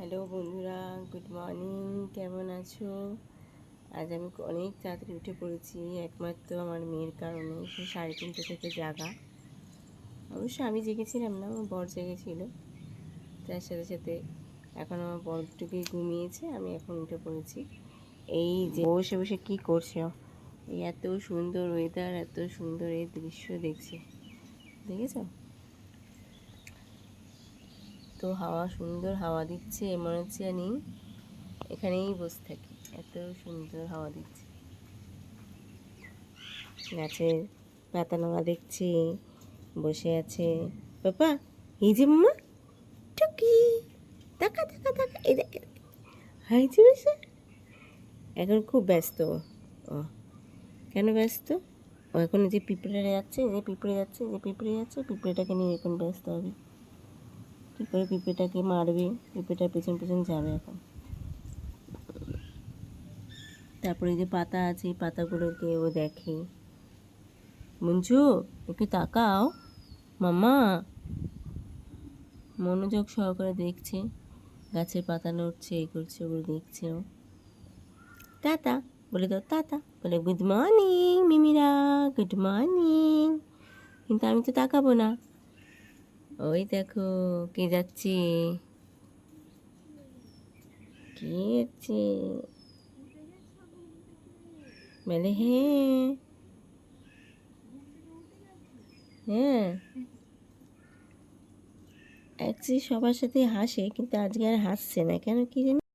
Hello বন্ধুরা, good morning, কেমন আছো? আজ আমি অনেক তাড়াতাড়ি উঠে পড়েছি, একমাত্র আমার মেয়ের কারণে, সে সাড়ে তিনটে থেকে জাগা। অবশ্য আমি জেগেছিলাম না, আমার বর জেগেছিল তার সাথে সাথে এখন আমার বরটুকুই ঘুমিয়েছে, আমি এখন উঠে পড়েছি। এই যে বসে বসে কী করছে? এই এত সুন্দর ওয়েদার এত সুন্দর এই দৃশ্য দেখছে। দেখেছ? তো হাওয়া, সুন্দর হাওয়া দিচ্ছে, মনে হচ্ছে জানি এখানেই বসে থাকি। এত সুন্দর হাওয়া দিচ্ছে। গাছের পাতা নাড়া দেখছে, বসে আছে। পাপা এই যে মামা, টুকি, তাকা তাকা তাকা, এই দেখে হাইছে বেশে এখন খুব ব্যস্ত। ও, কেন ব্যস্ত? ও এখন যে পিঁপড়ে যাচ্ছে, যে পিঁপড়ে যাচ্ছে, যে পিঁপড়ে যাচ্ছে, পিঁপড়েটাকে নিয়ে এখন ব্যস্ত হবে। কী করে পিঁপড়েটাকে মারবে? পিঁপড়েটার পেছন পেছন যাবে এখন। তারপরে যে পাতা আছে পাতাগুলোকে ও দেখে। মঞ্জু ওকে তাকাও। মামা মনোযোগ সহকারে দেখছে। গাছের পাতা নড়ছে, এই করছে, ওগুলো দেখছে ও। টাটা, বলে দাও, টাটা। বলে, গুড মর্নিং, মিমিরা। Good morning. কিন্তু আমি তো তাকাবো না। ওই দেখো, কি যাচ্ছি? কে যাচ্ছে? বলে হ্যাঁ। হ্যাঁ। অ্যাকচুয়ালি সবার সাথে হাসে, কিন্তু আজকে আর হাসছে না। কেন কি জানি?